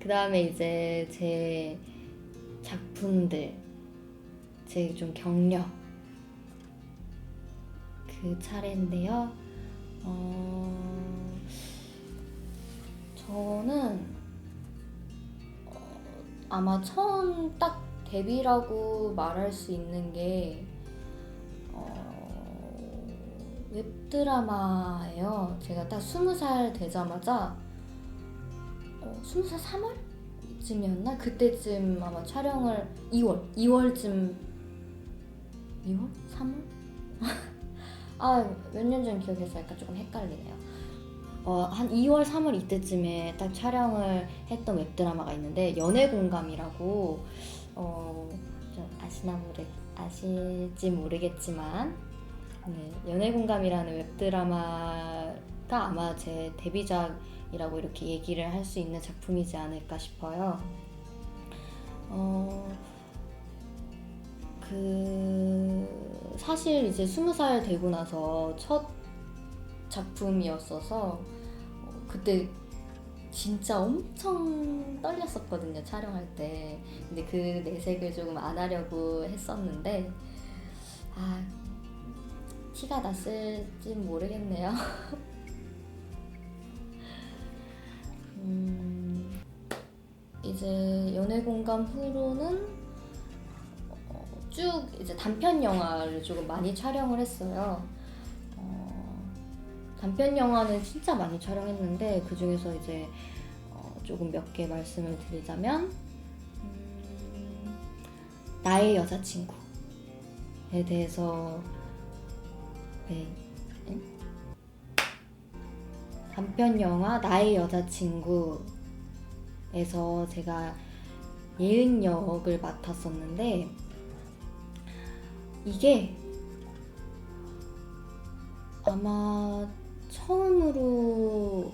그 다음에 이제 제 작품들, 제 좀 경력 그 차례인데요. 어, 저는 어, 아마 처음 딱 데뷔라고 말할 수 있는 게 어, 웹드라마예요. 제가 딱 스무 살 되자마자 어, 살 3월쯤이었나? 그때쯤 아마 촬영을 2월, 2월쯤 2월? 3월? 아, 몇 년 전 기억해서 약간 조금 헷갈리네요. 어, 한 2월, 3월 이때쯤에 딱 촬영을 했던 웹드라마가 있는데 연애 공감이라고 어, 좀 아시나 모르 아실지 모르겠지만 네, 연애 공감이라는 웹드라마가 아마 제 데뷔작 이라고 이렇게 얘기를 할 수 있는 작품이지 않을까 싶어요. 어, 그 사실 이제 스무 살 되고 나서 첫 작품이었어서 어, 그때 진짜 엄청 떨렸었거든요 촬영할 때 근데 그 내색을 조금 안 하려고 했었는데 아 티가 났을지 모르겠네요 이제 연애 공감 후로는 어, 쭉 이제 단편 영화를 조금 많이 촬영을 했어요. 어, 단편 영화는 진짜 많이 촬영했는데 그 중에서 이제 어, 조금 몇 개 말씀을 드리자면 음, 나의 여자친구에 대해서 네. 응? 단편 영화 나의 여자친구 에서 제가 예은 역을 맡았었는데 이게 아마 처음으로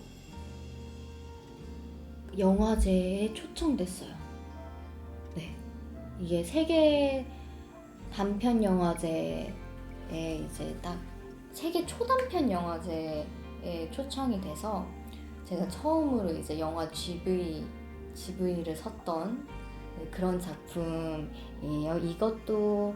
영화제에 초청됐어요. 네. 이게 세계 단편 영화제에 이제 딱 세계 초단편 영화제에 초청이 돼서 제가 처음으로 이제 영화 GV, GV를 섰던 네, 그런 작품이에요. 이것도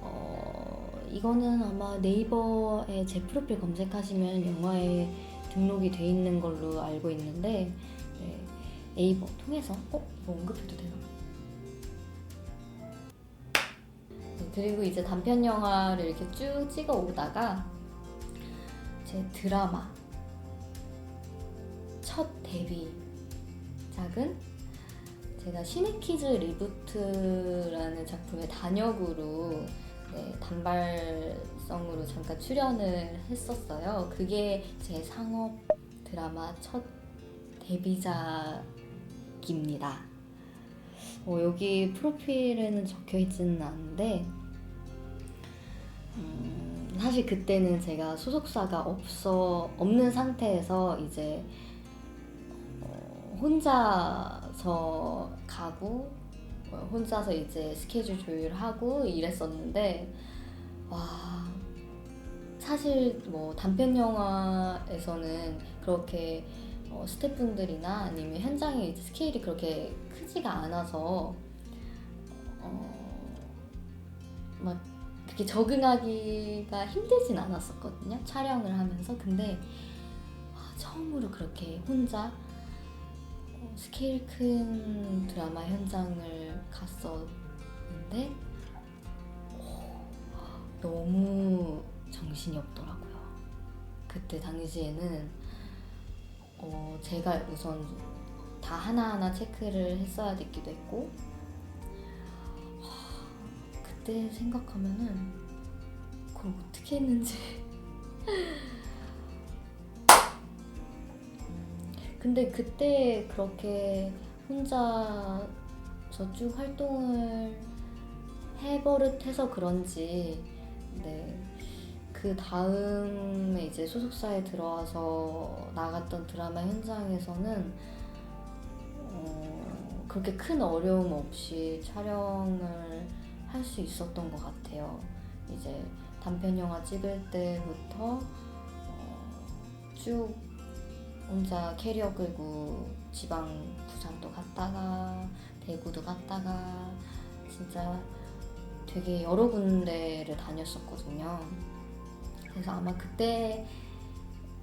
어, 이거는 아마 네이버에 제 프로필 검색하시면 영화에 등록이 돼 있는 걸로 알고 있는데 네, 네이버 통해서 어? 이거 언급해도 되나? 네, 그리고 이제 단편 영화를 이렇게 쭉 찍어 오다가 제 드라마 첫 데뷔 작은 제가 시네키즈 리부트라는 작품의 단역으로 네, 단발성으로 잠깐 출연을 했었어요. 그게 제 상업 드라마 첫 데뷔작입니다. 어, 여기 프로필에는 적혀 있지는 않은데 음, 사실 그때는 제가 소속사가 없어 없는 상태에서 이제 어, 혼자서 가고 어, 혼자서 이제 스케줄 조율하고 이랬었는데 와 사실 뭐 단편 영화에서는 그렇게 어, 스태프분들이나 아니면 현장의 스케일이 그렇게 크지가 않아서 어, 막 그렇게 적응하기가 힘들진 않았었거든요 촬영을 하면서. 근데 와, 처음으로 그렇게 혼자 어, 스케일 큰 드라마 현장을 갔었는데 어, 너무 정신이 없더라고요. 그때 당시에는 어, 제가 우선 다 하나하나 체크를 했어야 됐기도 했고 하, 그때 생각하면은 그걸 어떻게 했는지 근데 그때 그렇게 혼자서 쭉 활동을 해버릇해서 그런지 네. 그 다음에 이제 소속사에 들어와서 나갔던 드라마 현장에서는 어, 그렇게 큰 어려움 없이 촬영을 할 수 있었던 것 같아요. 이제 단편 영화 찍을 때부터 어, 쭉 혼자 캐리어 끌고 지방 부산도 갔다가 대구도 갔다가 진짜 되게 여러 군데를 다녔었거든요. 그래서 아마 그때의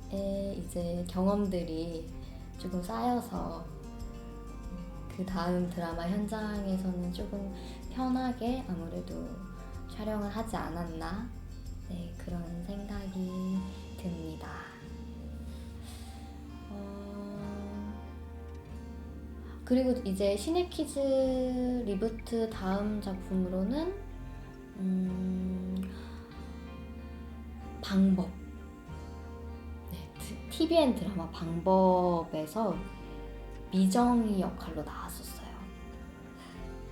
이제 경험들이 조금 쌓여서 그 다음 드라마 현장에서는 조금 편하게 아무래도 촬영을 하지 않았나 네, 그런 생각이 듭니다. 그리고 이제 시네키즈 리부트 다음 작품으로는 음, 방법 네, TVN 드라마 방법에서 미정이 역할로 나왔었어요.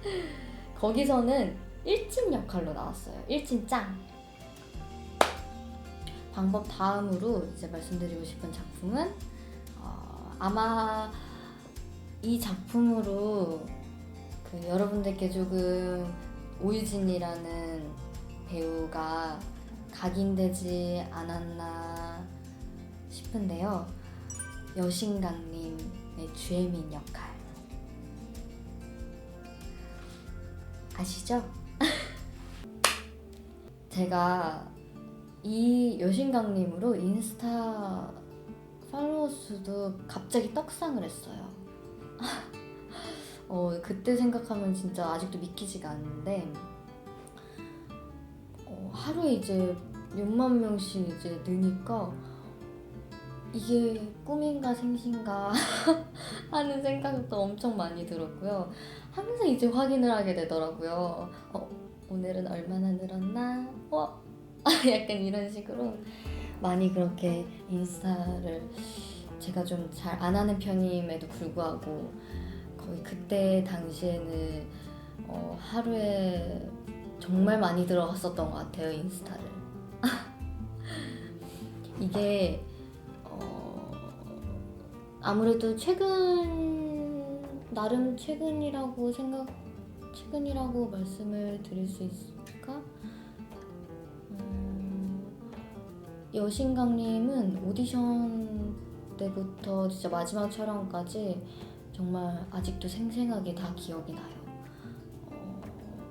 거기서는 일진 역할로 나왔어요. 일진 짱. 방법 다음으로 이제 말씀드리고 싶은 작품은 어, 아마 이 작품으로 그 여러분들께 조금 오유진이라는 배우가 각인되지 않았나 싶은데요. 여신강님의 주혜민 역할 아시죠? 제가 이 여신강님으로 인스타 팔로워 수도 갑자기 떡상을 했어요. 어, 그때 생각하면 진짜 아직도 믿기지가 않는데 어, 하루에 이제 몇만 명씩 이제 느니까 이게 꿈인가 생신가 하는 생각도 엄청 많이 들었고요. 항상 이제 확인을 하게 되더라고요. 어, 오늘은 얼마나 늘었나? 어? 약간 이런 식으로 많이 그렇게 인스타를 제가 좀 잘 안 하는 편임에도 불구하고 거의 그때 당시에는 어, 하루에 정말 많이 들어갔었던 것 같아요 인스타를 이게 어, 아무래도 최근 나름 최근이라고 생각 최근이라고 말씀을 드릴 수 있을까? 음, 여신강님은 오디션 때부터 진짜 마지막 촬영까지 정말 아직도 생생하게 다 기억이 나요. 어,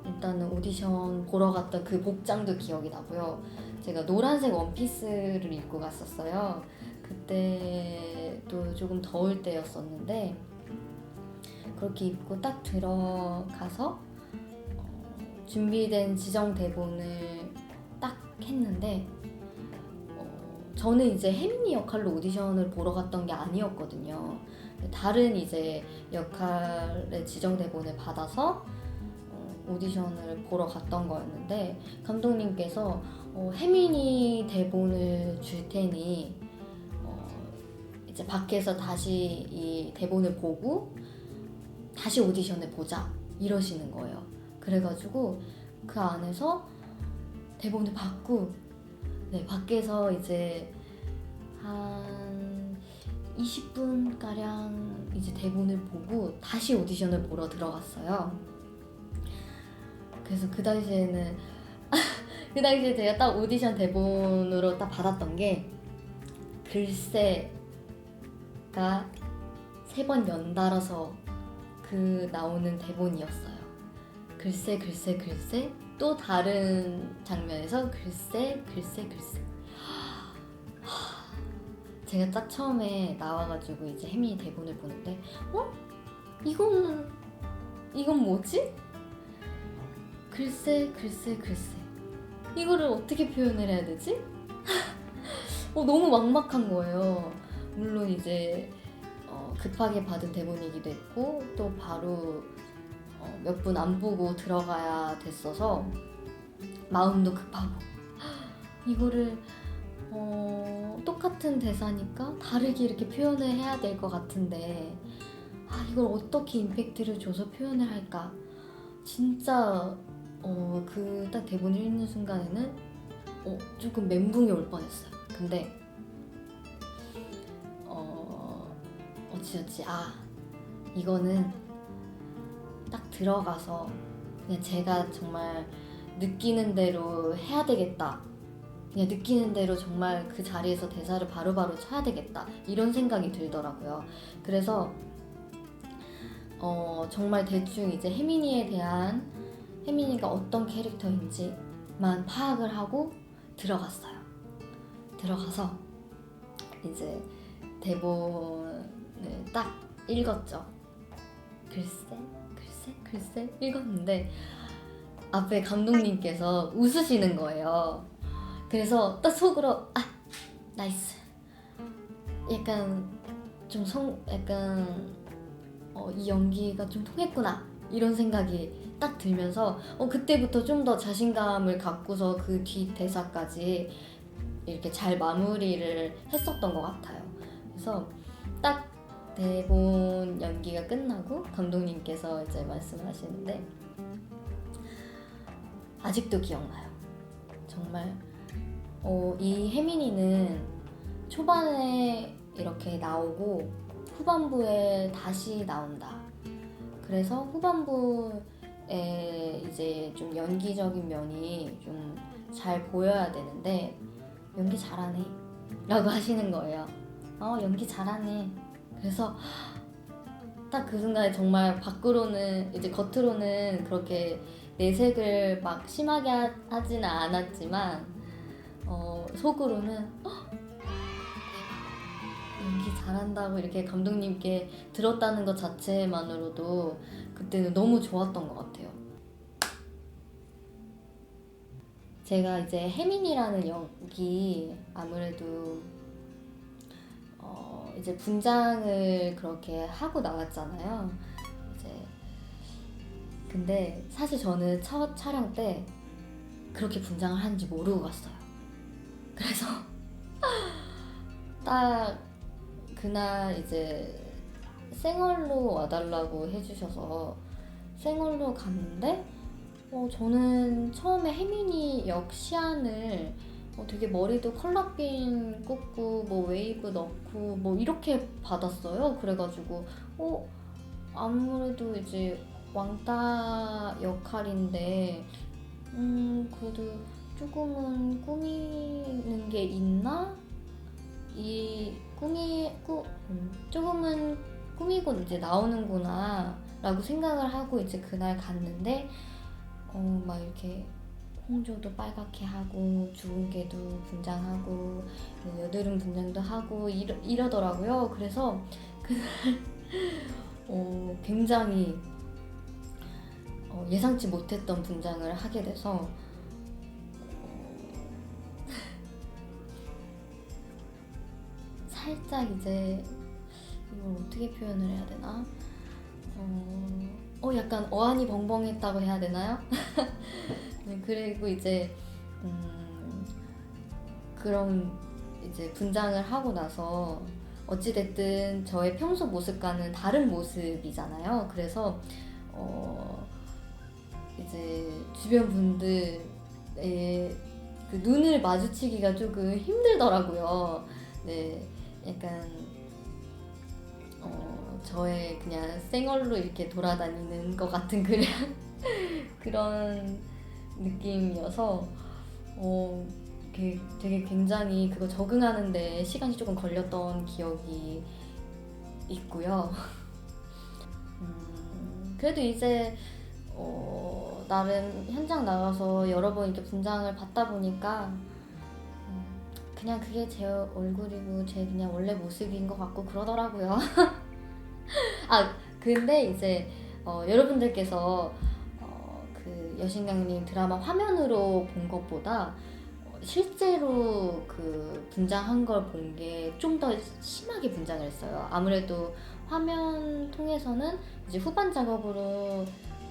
일단은 오디션 보러 갔던 그 복장도 기억이 나고요. 제가 노란색 원피스를 입고 갔었어요. 그때도 조금 더울 때였었는데 그렇게 입고 딱 들어가서 어, 준비된 지정 대본을 딱 했는데 어, 저는 이제 혜민이 역할로 오디션을 보러 갔던 게 아니었거든요. 다른 이제 역할의 지정 대본을 받아서 어, 오디션을 보러 갔던 거였는데 감독님께서 어, 혜민이 대본을 줄 테니 어, 이제 밖에서 다시 이 대본을 보고 다시 오디션을 보자 이러시는 거예요. 그래가지고 그 안에서 대본을 받고 네 밖에서 이제 한 20분 가량 이제 대본을 보고 다시 오디션을 보러 들어갔어요. 그래서 그 당시에는 그 당시에 제가 딱 오디션 대본으로 딱 받았던 게 글쎄가 세 번 연달아서 그 나오는 대본이었어요. 글쎄 글쎄 글쎄 또 다른 장면에서 글쎄 글쎄 글쎄 제가 딱 처음에 나와가지고 이제 혜민이 대본을 보는데 어? 이거는 이건 뭐지? 글쎄 글쎄 글쎄 이거를 어떻게 표현을 해야 되지? 어, 너무 막막한 거예요. 물론 이제 어, 급하게 받은 대본이기도 했고 또 바로 어, 몇분 안 보고 들어가야 됐어서 마음도 급하고 이거를 어, 똑같은 대사니까 다르게 이렇게 표현을 해야 될 것 같은데 아 이걸 어떻게 임팩트를 줘서 표현을 할까? 진짜 어, 그 딱 대본을 읽는 순간에는 어, 조금 멘붕이 올 뻔했어요. 근데 어, 어찌어찌 아 이거는 딱 들어가서 그냥 제가 정말 느끼는 대로 해야 되겠다 그냥 느끼는 대로 정말 그 자리에서 대사를 바로 바로 쳐야 되겠다 이런 생각이 들더라고요. 그래서 어, 정말 대충 이제 혜민이에 대한 혜민이가 어떤 캐릭터인지만 파악을 하고 들어갔어요. 들어가서 이제 대본을 딱 읽었죠. 글쎄, 글쎄, 글쎄 읽었는데 앞에 감독님께서 웃으시는 거예요. 그래서 딱 속으로 아 나이스. 약간 좀 성, 약간 어, 이 연기가 좀 통했구나 이런 생각이 딱 들면서 어, 그때부터 좀 더 자신감을 갖고서 그 뒤 대사까지 이렇게 잘 마무리를 했었던 것 같아요. 그래서 딱 대본 연기가 끝나고 감독님께서 이제 말씀하시는데 아직도 기억나요. 정말 어, 이 혜민이는 초반에 이렇게 나오고 후반부에 다시 나온다. 그래서 후반부에 이제 좀 연기적인 면이 좀 잘 보여야 되는데 연기 잘하네 라고 하시는 거예요. 어, 연기 잘하네. 그래서 딱 그 순간에 정말 밖으로는 이제 겉으로는 그렇게 내색을 막 심하게 하, 하지는 않았지만 어, 속으로는 어, 대박 연기 잘한다고 이렇게 감독님께 들었다는 것 자체만으로도 그때는 너무 좋았던 것 같아요. 제가 이제 혜민이라는 역이 아무래도 어 이제 분장을 그렇게 하고 나왔잖아요. 이제 근데 사실 저는 첫 촬영 때 그렇게 분장을 하는지 모르고 갔어요. 그래서 딱 그날 이제 생얼로 와달라고 해주셔서 생얼로 갔는데 어, 저는 처음에 혜민이 역 시안을 어, 되게 머리도 컬러핀 꽂고 뭐 웨이브 넣고 뭐 이렇게 받았어요. 그래가지고 어 아무래도 이제 왕따 역할인데 음 그래도 조금은 꾸미는 게 있나? 이 꾸미 꾸 음, 조금은 꾸미고 이제 나오는구나 라고 생각을 하고 이제 그날 갔는데 어 막 이렇게 홍조도 빨갛게 하고 개도 분장하고 여드름 분장도 하고 이러, 이러더라고요. 그래서 그날 어, 굉장히 어, 예상치 못했던 분장을 하게 돼서 살짝 이제 이걸 어떻게 표현을 해야 되나? 어, 어 약간 어안이 벙벙했다고 해야 되나요? 네, 그리고 이제 음, 그런 이제 분장을 하고 나서 어찌됐든 저의 평소 모습과는 다른 모습이잖아요. 그래서 어 이제 주변 분들의 그 눈을 마주치기가 조금 힘들더라고요. 네, 약간 어 저의 그냥 생얼로 이렇게 돌아다니는 것 같은 그런 그런 느낌이어서 어 되게, 되게 굉장히 그거 적응하는데 시간이 조금 걸렸던 기억이 있고요. 음, 그래도 이제 어, 나름 현장 나가서 여러 번 이렇게 분장을 받다 보니까 음, 그냥 그게 제 얼굴이고 제 그냥 원래 모습인 것 같고 그러더라고요. 아 근데 이제 어, 여러분들께서 어, 그 여신강님 드라마 화면으로 본 것보다 어, 실제로 그 분장한 걸 본 게 좀 더 심하게 분장을 했어요. 아무래도 화면 통해서는 이제 후반 작업으로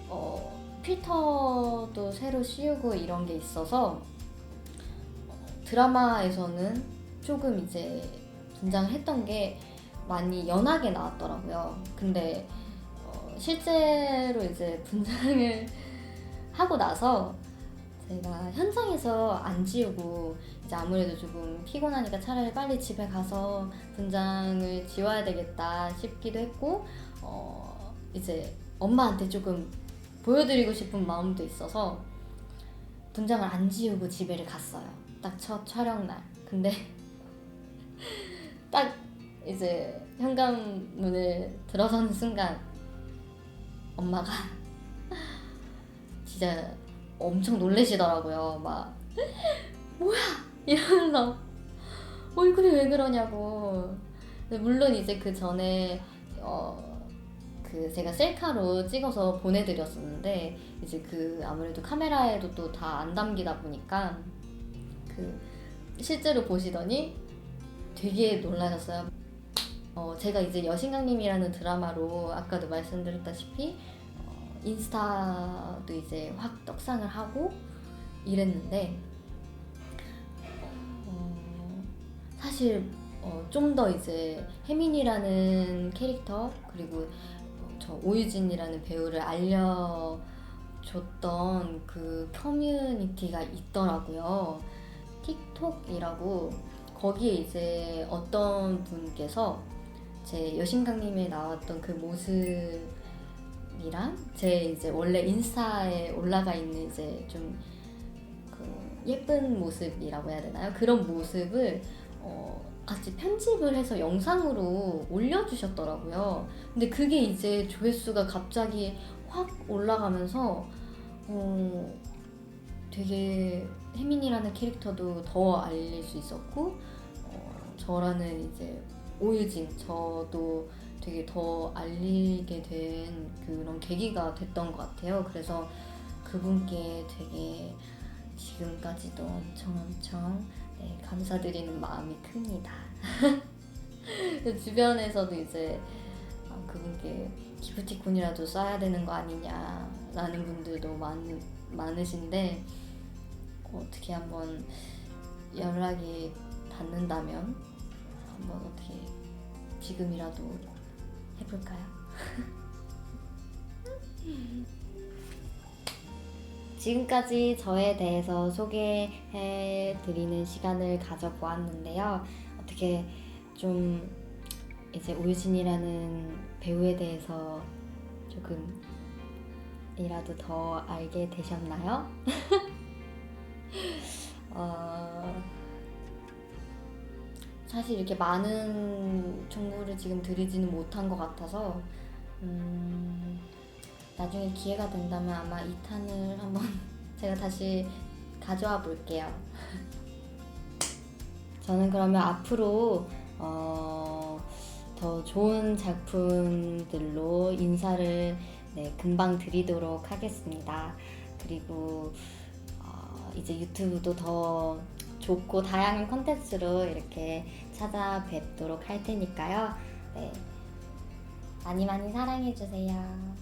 어, 필터도 새로 씌우고 이런 게 있어서 어, 드라마에서는 조금 이제 분장을 했던 게 많이 연하게 나왔더라고요. 근데 어, 실제로 이제 분장을 하고 나서 제가 현장에서 안 지우고 이제 아무래도 조금 피곤하니까 차라리 빨리 집에 가서 분장을 지워야 되겠다 싶기도 했고 어 이제 엄마한테 조금 보여드리고 싶은 마음도 있어서 분장을 안 지우고 집에를 갔어요. 딱 첫 촬영 날. 근데 딱 이제 현관문을 들어서는 순간 엄마가 진짜 엄청 놀래시더라고요. 막 뭐야 이러면서 얼굴이 왜 그러냐고. 물론 이제 그 전에 어. 그 제가 셀카로 찍어서 보내드렸었는데 이제 그 아무래도 카메라에도 또 다 안 담기다 보니까 그 실제로 보시더니 되게 놀라셨어요. 어, 제가 이제 여신강님이라는 드라마로 아까도 말씀드렸다시피 어, 인스타도 이제 확 떡상을 하고 이랬는데 어, 사실 어, 좀 더 이제 혜민이라는 캐릭터 그리고 어, 저 오유진이라는 배우를 알려줬던 그 커뮤니티가 있더라고요. 틱톡이라고 거기에 이제 어떤 분께서 제 여신강님에 나왔던 그 모습이랑 제 이제 원래 인스타에 올라가 있는 이제 좀 그 예쁜 모습이라고 해야 되나요? 그런 모습을 어 같이 편집을 해서 영상으로 올려주셨더라고요. 근데 그게 이제 조회수가 갑자기 확 올라가면서 어 되게 혜민이라는 캐릭터도 더 알릴 수 있었고 어, 저라는 이제 오유진 저도 되게 더 알리게 된 그런 계기가 됐던 것 같아요. 그래서 그분께 되게 지금까지도 엄청 엄청 네, 감사드리는 마음이 큽니다. 주변에서도 이제 아, 그분께 기프티콘이라도 써야 되는 거 아니냐라는 분들도 많, 많으신데 어떻게 한번 연락이 닿는다면 한번 어떻게 지금이라도 해볼까요? 지금까지 저에 대해서 소개해 드리는 시간을 가져보았는데요. 어떻게 좀 이제 오유진이라는 배우에 대해서 조금이라도 더 알게 되셨나요? 어, 사실 이렇게 많은 정보를 지금 드리지는 못한 것 같아서 음, 나중에 기회가 된다면 아마 2탄을 한번 제가 다시 가져와 볼게요. 저는 그러면 앞으로 어, 더 좋은 작품들로 인사를 네, 금방 드리도록 하겠습니다. 그리고 어, 이제 유튜브도 더 좋고 다양한 컨텐츠로 이렇게 찾아뵙도록 할 테니까요. 네. 많이 많이 사랑해주세요.